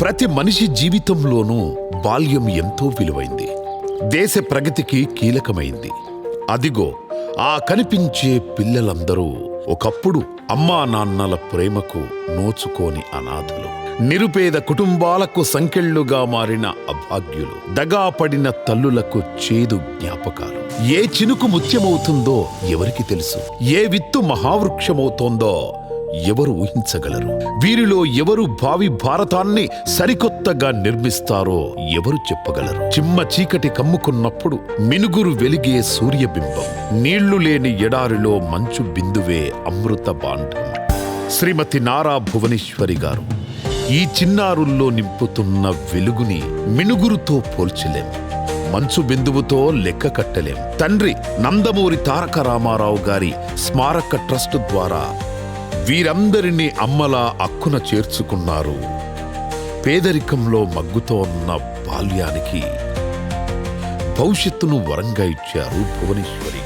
ప్రతి మనిషి జీవితంలోనూ బాల్యం ఎంతో విలువైంది. దేశ ప్రగతికి కీలకమైంది. అదిగో ఆ కనిపించే పిల్లలందరూ ఒకప్పుడు అమ్మా నాన్నల ప్రేమకు నోచుకోని అనాథులు. నిరుపేద కుటుంబాలకు సంకెళ్ళుగా మారిన అభాగ్యులు. దగాపడిన తల్లులకు చేదు జ్ఞాపకాలు. ఏ చినుకు ముత్యమవుతుందో ఎవరికి తెలుసు? ఏ విత్తు మహావృక్షమవుతోందో ఎవరు ఊహించగలరు? వీరిలో ఎవరు భావి భారతాన్ని సరికొత్తగా నిర్మిస్తారో ఎవరు చెప్పగలరు? చిమ్మ చీకటి కమ్ముకున్నప్పుడు మినుగురు వెలిగే సూర్యబింబం నీళ్ళు లేని ఎడారిలో మంచు బిందువే అమృత బాండం. శ్రీమతి నారా భువనేశ్వరి గారు ఈ చిన్నారుల్లో నింపుతున్న వెలుగుని మినుగురుతో పోల్చలేం మంచు బిందువుతో లెక్క కట్టలేం. తండ్రి నందమూరి తారక రామారావు గారి స్మారక ట్రస్ట్ ద్వారా వీరందరినీ అమ్మలా అక్కున చేర్చుకున్నారు. పేదరికంలో మగ్గుతో ఉన్న బాల్యానికి భవిష్యత్తును వరంగా ఇచ్చారు భువనేశ్వరి